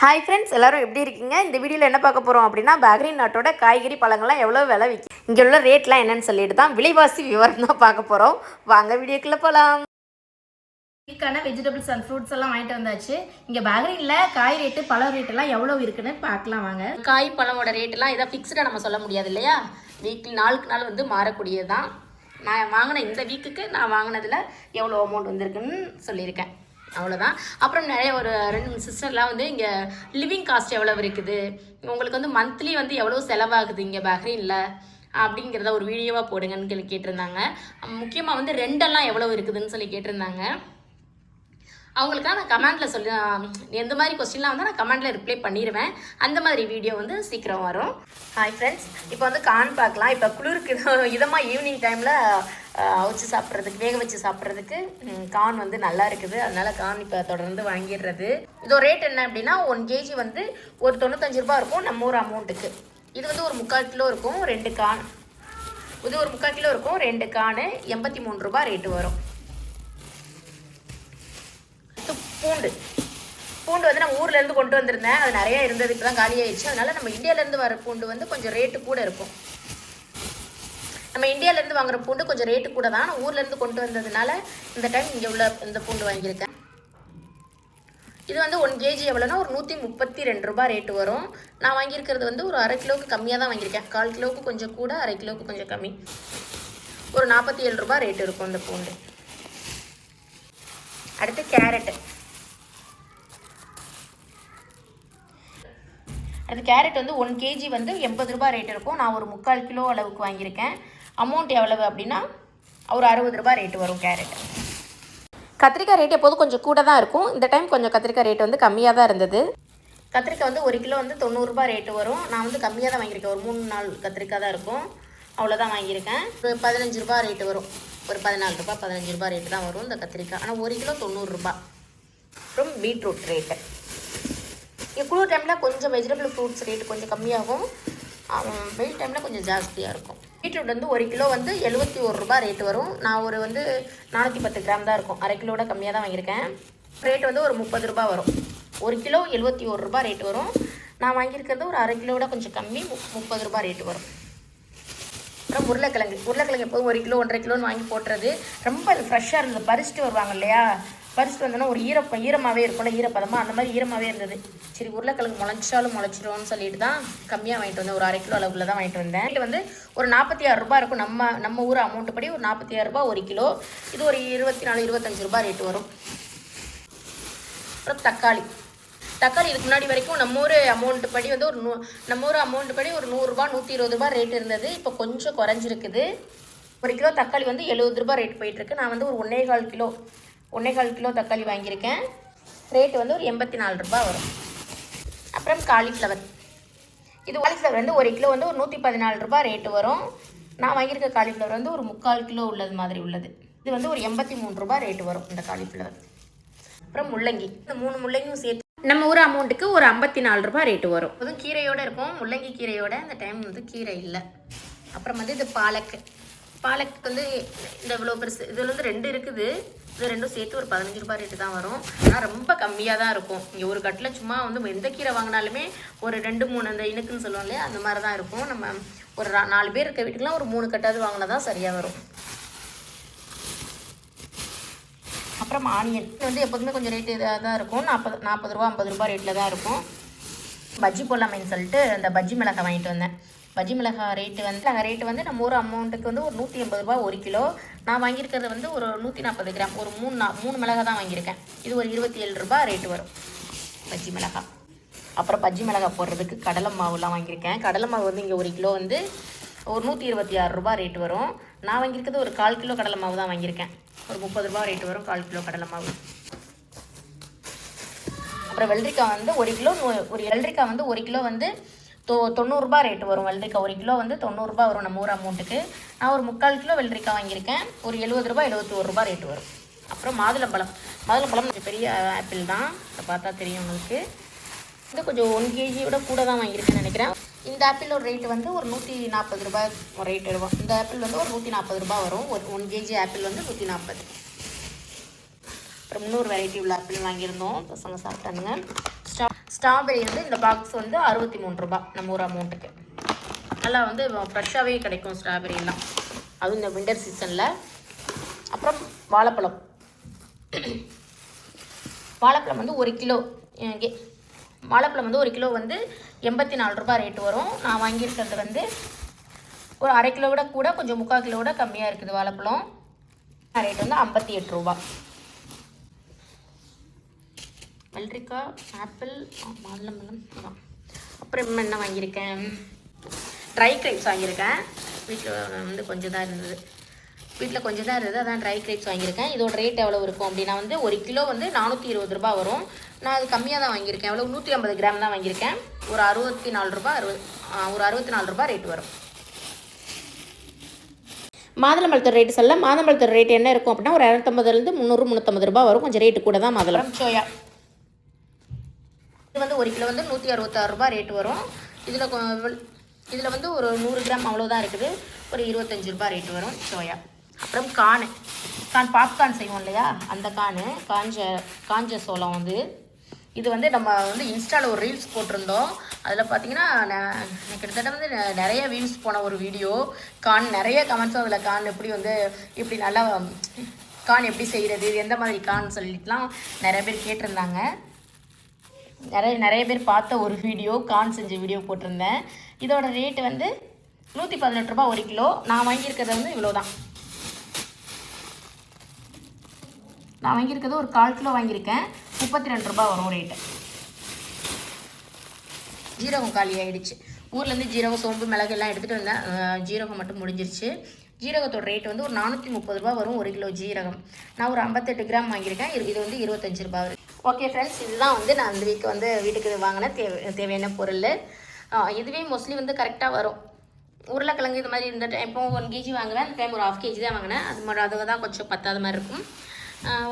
Hi friends எல்லோரும் எப்படி இருக்கீங்க? இந்த வீடியோவில் என்ன பார்க்க போகிறோம் அப்படின்னா பஹ்ரைன் நாட்டோட காய்கறி பழங்கள்லாம் எவ்வளோ விலை விற்கும் இங்கே உள்ள ரேட்லாம் என்னன்னு சொல்லிட்டு தான் விலைவாசி விவரம் தான் பார்க்க போகிறோம் வாங்க வீடியோக்குள்ளே போகலாம் வீக்கான வெஜிடபிள்ஸ் அண்ட் ஃப்ரூட்ஸ் எல்லாம் வாங்கிட்டு வந்தாச்சு. இங்கே பேக்ரீனில் காய் ரேட்டு பழம் ரேட் எல்லாம் எவ்வளோ இருக்குன்னு பார்க்கலாம் வாங்க. காய் பழமோட ரேட்டெல்லாம் இதை ஃபிக்ஸ்டாக நம்ம சொல்ல முடியாது இல்லையா? வீக்லி நாளுக்கு நாள் வந்து மாறக்கூடியது தான் நான் வாங்கின இந்த வீக்குக்கு நான் வாங்கினதில் எவ்வளோ அமௌண்ட் வந்திருக்குன்னு சொல்லியிருக்கேன். அவ்வளோதான் அப்புறம் நிறைய ஒரு ரெண்டு மூணு சிஸ்டர்லாம் வந்து இங்கே லிவிங் காஸ்ட் எவ்வளோ இருக்குது? உங்களுக்கு வந்து மந்த்லி வந்து எவ்வளோ செலவாகுது இங்கே பஹ்ரீனில்? அப்படிங்கிறத ஒரு வீடியோவாக போடுங்கன்னு கேட்டிருந்தாங்க. முக்கியமாக வந்து ரெண்டெல்லாம் எவ்வளோ இருக்குதுன்னு சொல்லி கேட்டிருந்தாங்க. அவங்களுக்காக நான் கமெண்ட்டில் சொல்லி எந்த மாதிரி கொஸ்டின்லாம் வந்து நான் கமெண்ட்டில் ரிப்ளை பண்ணிடுவேன் அந்த மாதிரி வீடியோ வந்து சீக்கிரம் வரும். ஹாய் ஃப்ரெண்ட்ஸ் இப்போ வந்து கான் பார்க்கலாம். இப்போ குளிருக்கு. இதமாக ஈவினிங் டைமில் அவிச்சு சாப்பிட்றதுக்கு வேக வச்சு சாப்பிட்றதுக்கு கான் வந்து நல்லா இருக்குது. அதனால கான் இப்போ தொடர்ந்து வாங்கிடுறது. இதோ ரேட் என்ன அப்படின்னா ஒன் கேஜி வந்து ஒரு தொண்ணூத்தஞ்சு ரூபா இருக்கும். நம்ம ஒரு அமௌண்ட்டுக்கு இது வந்து ஒரு முக்கால் கிலோ இருக்கும். ரெண்டு கான். இது ஒரு முக்கால் கிலோ இருக்கும். ரெண்டு கானு எண்பத்தி மூணு ரூபா ரேட்டு வரும் அடுத்து பூண்டு. பூண்டு வந்து நம்ம ஊர்லேருந்து கொண்டு வந்திருந்தேன். அது நிறையா இருந்தது இப்போ தான் காலி ஆயிடுச்சு நம்ம இந்தியாவிலேருந்து வர பூண்டு வந்து கொஞ்சம் ரேட்டு கூட இருக்கும். நம்ம இந்தியாவிலேருந்து வாங்குகிற வாங்குற பூண்டு கொஞ்சம் ரேட்டு கூட தான். நான் ஊர்லேருந்து கொண்டு வந்ததுனால இந்த டைம் இங்கே உள்ள இந்த பூண்டு வாங்கியிருக்கேன். இது வந்து ஒன் கேஜி எவ்வளோனா ஒரு நூற்றி முப்பத்தி ரெண்டு ரூபாய் ரேட்டு வரும். நான் வாங்கியிருக்கிறது வந்து ஒரு அரை கிலோவுக்கு கம்மியாக தான் வாங்கியிருக்கேன். கால் கிலோவுக்கு கொஞ்சம் கூட அரை கிலோவுக்கு கொஞ்சம் கம்மி. ஒரு நாற்பத்தி ஏழு ரூபாய் ரேட்டு இருக்கும் இந்த பூண்டு. அடுத்து கேரட்டு. அடுத்து கேரட் வந்து ஒன் கேஜி வந்து எண்பது ரூபாய் ரேட் இருக்கும். நான் ஒரு முக்கால் கிலோ அளவுக்கு வாங்கியிருக்கேன். அமௌண்ட் எவ்வளவு அப்படின்னா ஒரு அறுபது ரூபாய் ரேட்டு வரும் கேரட். கத்திரிக்காய் ரேட் எப்போதும் கொஞ்சம் கூட தான் இருக்கும். இந்த டைம் கொஞ்சம் கத்திரிக்காய் ரேட் வந்து கம்மியாக தான் இருந்தது. கத்திரிக்காய் வந்து ஒரு கிலோ வந்து தொண்ணூறுரூபா ரேட்டு வரும். நான் வந்து கம்மியாக தான் வாங்கியிருக்கேன். ஒரு மூணு நாள் கத்திரிக்காய் தான் இருக்கும். அவ்வளோதான் வாங்கியிருக்கேன். ஒரு பதினஞ்சு ரூபா ரேட்டு வரும். ஒரு பதினாலு ரூபா பதினஞ்சு ரூபாய் ரேட்டு தான் வரும் இந்த கத்திரிக்காய். ஆனால் ஒரு கிலோ தொண்ணூறுரூபா அப்புறம் பீட்ரூட் ரேட்டு குளிர் டைமில் கொஞ்சம் வெஜிடபிள் ஃப்ரூட்ஸ் ரேட்டு கொஞ்சம் கம்மியாகும். வெயில் டைமில் கொஞ்சம் ஜாஸ்தியாக இருக்கும். பீட்ரூட் வந்து ஒரு கிலோ வந்து எழுபத்தி ஒரு ரூபா ரேட்டு வரும். நான் ஒரு வந்து நானூற்றி பத்து கிராம் தான் இருக்கும். அரை கிலோட கம்மியாக தான் வாங்கியிருக்கேன். ரேட் வந்து ஒரு முப்பது ரூபாய் வரும். ஒரு கிலோ எழுபத்தி ஒரு ரூபா ரேட் வரும். நான் வாங்கியிருக்கிறது ஒரு அரை கிலோட கொஞ்சம் கம்மி மு- முப்பது ரூபாய் ரேட் வரும். அப்புறம் உருளைக்கிழங்கு. உருளைக்கிழங்கு எப்போதும் ஒரு கிலோ ஒன்றரை கிலோன்னு வாங்கி போட்டுறது. ரொம்ப அது ஃப்ரெஷ்ஷாக இருந்தது பறிச்சுட்டு வருவாங்க இல்லையா? பறிச்சுட்டு வந்தோன்னா ஒரு ஈரப்ப ஈரமாகவே இருக்கும்ல ஈரப்பதமாக அந்த மாதிரி ஈரமாகவே இருந்தது. சரி உருளைக்கிழங்கு முளைச்சாலும் முளைச்சிடும்னு சொல்லிட்டு தான் கம்மியாக வாங்கிட்டு வந்தேன். ஒரு அரை கிலோ அளவில் தான் வாங்கிட்டு வந்தேன். இது வந்து ஒரு நாற்பத்தி ஆறு ரூபாய் இருக்கும். நம்ம நம்ம ஊர் அமௌண்ட் படி ஒரு நாற்பத்தி ஆறு ரூபாய் ஒரு கிலோ. இது ஒரு இருபத்தி நாலு இருபத்தஞ்சு ரூபாய் ரேட்டு வரும். அப்புறம் தக்காளி. தக்காளி இதுக்கு முன்னாடி வரைக்கும் நம்ம ஊர் அமௌண்ட் படி வந்து ஒரு நூ நம்ம ஊர் அமௌண்ட் படி ஒரு நூறுரூபா நூற்றி இருபது ரூபாய் ரேட் இருந்தது. இப்போ கொஞ்சம் குறைஞ்சிருக்குது. ஒரு கிலோ தக்காளி வந்து எழுபது ரூபாய் ரேட் போயிட்டுருக்கு நான் வந்து ஒரு ஒன்றே கால் கிலோ ஒன்றே கால் கிலோ தக்காளி வாங்கியிருக்கேன். ரேட்டு வந்து ஒரு எண்பத்தி நாலு ரூபாய் வரும். அப்புறம் காலிஃப்ளவர் இது காலிஃப்ளவர் வந்து ஒரு கிலோ வந்து ஒரு நூற்றி பதினாலு ரூபா ரேட்டு வரும். நான் வாங்கியிருக்க காலிஃப்ளவர் வந்து ஒரு முக்கால் கிலோ உள்ளது மாதிரி உள்ளது. இது வந்து ஒரு எண்பத்தி மூணு ரூபா ரேட்டு வரும் இந்த காலிஃப்ளவர் அப்புறம் முள்ளங்கி. இந்த மூணு முள்ளங்கியும் சேர்த்து நம்ம ஊர் அமௌண்ட்டுக்கு ஒரு ஐம்பத்தி நாலு ரூபாய் ரேட்டு வரும். அதுவும் கீரையோடு இருக்கும். முள்ளங்கி கீரையோட அந்த டைம் வந்து கீரை இல்லை. அப்புறம் வந்து இது பாலக்கு. பாலக் வந்து இந்த இவ்வளோ பெருசு இதில் வந்து ரெண்டு இருக்குது. இது ரெண்டும் சேர்த்து ஒரு பதினஞ்சு ரூபாய் ரேட்டு தான் வரும். ஆனால் ரொம்ப கம்மியாக தான் இருக்கும். இங்கே ஒரு கட்டில் சும்மா வந்து எந்த கீரை வாங்கினாலுமே ஒரு ரெண்டு மூணு அந்த இனுக்குன்னு சொல்லுவோம் இல்லையா அந்த மாதிரி தான் இருக்கும். நம்ம ஒரு நாலு பேர் இருக்க வீட்டுக்குலாம் ஒரு மூணு கட்டாவது வாங்கினா தான் சரியாக வரும். அப்புறம் ஆனியன். வந்து எப்போதுமே கொஞ்சம் ரேட்டு இதாக தான் இருக்கும். நாற்பது நாற்பது ரூபா ஐம்பது ரூபா ரேட்டில் தான் இருக்கும். பஜ்ஜி போடலாமேன்னு சொல்லிட்டு அந்த பஜ்ஜி மிளகாய் வாங்கிட்டு வந்தேன். பஜ்ஜி மிளகாய் ரேட்டு வந்து நாங்கள் ரேட்டு வந்து நம்ம ஒரு அமௌண்ட்டுக்கு வந்து ஒரு நூற்றி எண்பது ரூபா ஒரு கிலோ. நான் வாங்கியிருக்கிறது வந்து ஒரு நூற்றி நாற்பது கிராம். ஒரு மூணு நா மூணு மிளகா தான் வாங்கியிருக்கேன். இது ஒரு இருபத்தி ஏழு ரூபா ரேட்டு வரும். பஜ்ஜி மிளகா அப்புறம் பஜ்ஜி மிளகாய் போடுறதுக்கு கடலை மாவுலாம் வாங்கியிருக்கேன். கடலை மாவு வந்து இங்கே ஒரு கிலோ வந்து ஒரு நூற்றி இருபத்தி ஆறு ரூபா ரேட்டு வரும். நான் வாங்கியிருக்கிறது ஒரு கால் கிலோ கடலை மாவு தான் வாங்கியிருக்கேன். ஒரு முப்பது ரூபா ரேட்டு வரும் கால் கிலோ கடலை மாவு. அப்புறம் வெள்ளரிக்காய் வந்து ஒரு கிலோ நூ- ஒரு வெள்ளரிக்காய் வந்து ஒரு கிலோ வந்து தொ தொண்ணூறுரூபா ரேட்டு வரும் வெள்ளரிக்காய். ஒரு கிலோ வந்து தொண்ணூறுரூபா வரும் நம்ம ஊர் அமௌண்ட்டுக்கு நான் ஒரு முக்கால் கிலோ வெள்ளரிக்காய் வாங்கியிருக்கேன். ஒரு எழுபது ரூபா எழுபத்தி ஒரு ரூபா ரேட்டு வரும். அப்புறம் மாதுளம்பழம். மாதுளம்பழம் கொஞ்சம் பெரிய ஆப்பிள் தான். இதை பார்த்தா தெரியும் உங்களுக்கு. இது கொஞ்சம் ஒன் கேஜியோட கூட தான் வாங்கியிருக்கேன்னு நினைக்கிறேன். இந்த ஆப்பிளோட ரேட்டு வந்து ஒரு நூற்றி நாற்பது ரூபாய் ரேட் வரும். இந்த ஆப்பிள் வந்து ஒரு நூற்றி நாற்பது ரூபாய் வரும். ஒரு ஒன் கேஜி ஆப்பிள் வந்து நூற்றி நாற்பது. அப்புறம் இன்னொரு வெரைட்டி உள்ள ஆப்பிள் வாங்கியிருந்தோம். பசங்க சாப்பிட்டானுங்க ஸ்டா ஸ்ட்ராபெரி வந்து இந்த பாக்ஸ் வந்து அறுபத்தி மூணு ரூபா நம்ம ஒரு அமௌண்ட்டுக்கு நல்லா வந்து ஃப்ரெஷ்ஷாகவே கிடைக்கும் ஸ்ட்ராபெரியெல்லாம் அதுவும் இந்த விண்டர் சீசனில் அப்புறம் வாழைப்பழம். வாழைப்பழம் வந்து ஒரு கிலோ இங்கே வாழைப்பழம் வந்து ஒரு கிலோ வந்து எண்பத்தி நாலு ரூபாய் ரேட்டு வரும். நான் வாங்கியிருக்கிறது வந்து ஒரு அரை கிலோ விட கூட கொஞ்சம் முக்கால் கிலோ விட கம்மியாக இருக்குது வாழைப்பழம். ரேட் வந்து ஐம்பத்தி எட்டு ரூபா வெள்ளரிக்காய் ஆப்பிள் மாதுளம்பழம் அதான் அப்புறம் என்ன வாங்கியிருக்கேன்? ட்ரை கிரேப்ஸ் வாங்கியிருக்கேன். வீட்டில் வந்து கொஞ்சம் தான் இருந்தது. வீட்டில் கொஞ்சம் தான் இருந்தது அதான் ட்ரை கிரேப்ஸ் வாங்கியிருக்கேன். இதோட ரேட் எவ்வளோ இருக்கும் அப்படின்னா வந்து ஒரு கிலோ வந்து நானூற்றி இருபது ரூபா வரும். நான் அது கம்மியாக தான் வாங்கியிருக்கேன். எவ்வளோ நூற்றி ஐம்பது கிராம் தான் வாங்கியிருக்கேன். ஒரு அறுபத்தி நாலு ரூபா அறுபது ஒரு அறுபத்தி நாலு ரூபா ரேட் வரும். மாதுளம்பழத்தோட ரேட்டு சொல்ல மாதுளம்பழத்தோட ரேட் என்ன இருக்கும் அப்படின்னா ஒரு இரநூத்தம்பதுலேருந்து முந்நூறு முந்நூற்றம்பது ரூபா வரும். கொஞ்சம் ரேட்டு கூட தான் மாதுளம். சோயா. இது வந்து ஒரு கிலோ வந்து நூற்றி அறுபத்தாறு ரூபாய் ரேட் வரும். இதில் இதில் வந்து ஒரு நூறு கிராம் அவ்வளோதான் இருக்குது. ஒரு இருபத்தஞ்சி ரூபாய் ரேட் வரும் சோயா. அப்புறம் கான். கான் பாப்கார்ன் செய்வோம் இல்லையா? அந்த கான் காஞ்ச காஞ்ச சோளம் வந்து. இது வந்து நம்ம வந்து இன்ஸ்டாவில் ஒரு ரீல்ஸ் போட்டிருந்தோம். அதில் பார்த்தீங்கன்னா நான் கிட்டத்தட்ட வந்து நிறைய வியூஸ் போன ஒரு வீடியோ கான் நிறைய கமெண்ட்ஸும் அதில் கான் எப்படி வந்து இப்படி நல்லா கான் எப்படி செய்கிறது எந்த மாதிரி கான் சொல்லிட்டுலாம் நிறைய பேர் கேட்டிருந்தாங்க. நிறைய நிறைய பேர் பார்த்த ஒரு வீடியோ கான் செஞ்ச வீடியோ போட்டிருந்தேன். இதோட ரேட்டு வந்து நூற்றி பதினெட்டு ரூபா ஒரு கிலோ. நான் வாங்கியிருக்கிறது வந்து இவ்வளோ தான் நான் வாங்கியிருக்கிறது ஒரு கால் கிலோ வாங்கியிருக்கேன். முப்பத்தி ரெண்டு ரூபாய் வரும் ரேட்டு ஜீரகம் காலி ஆகிடுச்சு ஊர்லேருந்து ஜீரகம் சோம்பு மிளகு எல்லாம் எடுத்துகிட்டு வந்தேன். ஜீரகம் மட்டும் முடிஞ்சிருச்சு. ஜீரகத்தோட ரேட் வந்து ஒரு நானூற்றி முப்பது ரூபா வரும் ஒரு கிலோ ஜீரகம். நான் ஒரு ஐம்பத்தெட்டு கிராம் வாங்கியிருக்கேன். இது இது வந்து இருபத்தஞ்சு ரூபா ஓகே ஃப்ரெண்ட்ஸ் இதுதான் வந்து நான் இந்த வீக் வந்து வீட்டுக்கு வாங்கின தேவை தேவையான பொருள். இதுவே மோஸ்ட்லி வந்து கரெக்டாக வரும். உருளைக்கிழங்கு இது மாதிரி இந்த டைம் இப்போ ஒன் கேஜி வாங்குவேன் அந்த டைம் ஒரு ஆஃப் கேஜி தான் வாங்கினேன். அது மாதிரி அதை தான் கொஞ்சம் பத்தாத மாதிரி இருக்கும்.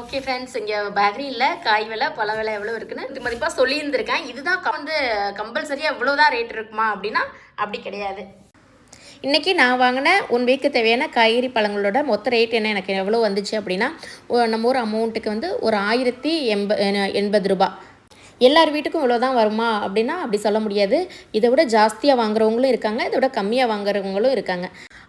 ஓகே ஃப்ரெண்ட்ஸ் இங்கே பேக்கரியில் காய் விலை பழ விலை எவ்வளோ இருக்குன்னு இது மதிப்பாக சொல்லியிருந்திருக்கேன். இதுதான் வந்து கம்பல்சரியாக இவ்வளோதான் ரேட் இருக்குமா அப்படின்னா அப்படி கிடையாது. இன்றைக்கி நான் வாங்கின ஒன் வீக்கு தேவையான காய்கறி பழங்களோட மொத்த ரேட் என்ன? எனக்கு எவ்வளோ வந்துச்சு அப்படின்னா நம்ம ஒரு அமௌண்ட்டுக்கு வந்து ஒரு ஆயிரத்தி எண்ப எண்பது ரூபா. எல்லார் வீட்டுக்கும் இவ்வளோ தான் வருமா அப்படின்னா அப்படி சொல்ல முடியாது. இதை விட ஜாஸ்தியாக வாங்குறவங்களும் இருக்காங்க இதை விட கம்மியாக வாங்குறவங்களும் இருக்காங்க.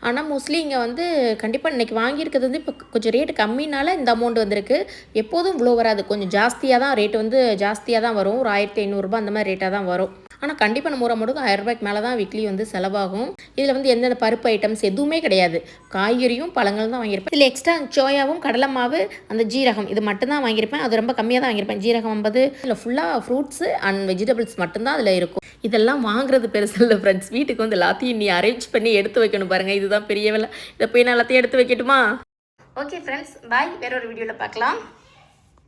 ஆனால் மோஸ்ட்லி இங்கே வந்து கண்டிப்பாக இன்றைக்கி வாங்கியிருக்கிறது வந்து இப்போ கொஞ்சம் ரேட்டு கம்மினால இந்த அமௌண்ட் வந்திருக்கு. எப்போதும் இவ்வளோ வராது. கொஞ்சம் ஜாஸ்தியாக தான் ரேட் வந்து ஜாஸ்தியாக தான் வரும். ஒரு ஆயிரத்தி ஐநூறுரூபா அந்த மாதிரி ரேட்டாக தான் வரும். ஆனால் கண்டிப்பாக நம்ம ஒரு அமௌண்ட்டுக்கு ஆயிரம் ரூபாய்க்கு மேலே தான் வீக்லி வந்து செலவாகும். இதில் வந்து எந்தெந்த பருப்பு ஐட்டம்ஸ் எதுவுமே கிடையாது. காய்கறியும் பழங்களும் தான் வாங்கியிருப்பேன். இதில் எக்ஸ்ட்ரா சோயாவும் கடலை மாவு அந்த ஜீரகம் இது மட்டும்தான் வாங்கியிருப்பேன். அது ரொம்ப கம்மியாக தான் வாங்கியிருப்பேன். ஜீரகம் ஐம்பது. இதில் ஃபுல்லாக ஃப்ரூட்ஸு அண்ட் வெஜிடபிள்ஸ் மட்டும்தான் அதில் இருக்கும். இதெல்லாம் வாங்குறது பெருசில் ஃப்ரெண்ட்ஸ் வீட்டுக்கு வந்து எல்லாத்தையும் நீ அரேஞ்ச் பண்ணி எடுத்து வைக்கணும் பாருங்கள் இதுதான் பெரிய வேலை. இதை போய் நான் எல்லாத்தையும் எடுத்து வைக்கட்டுமா? ஓகே ஃப்ரெண்ட்ஸ் பாய் வேற ஒரு வீடியோவில் பார்க்கலாம்.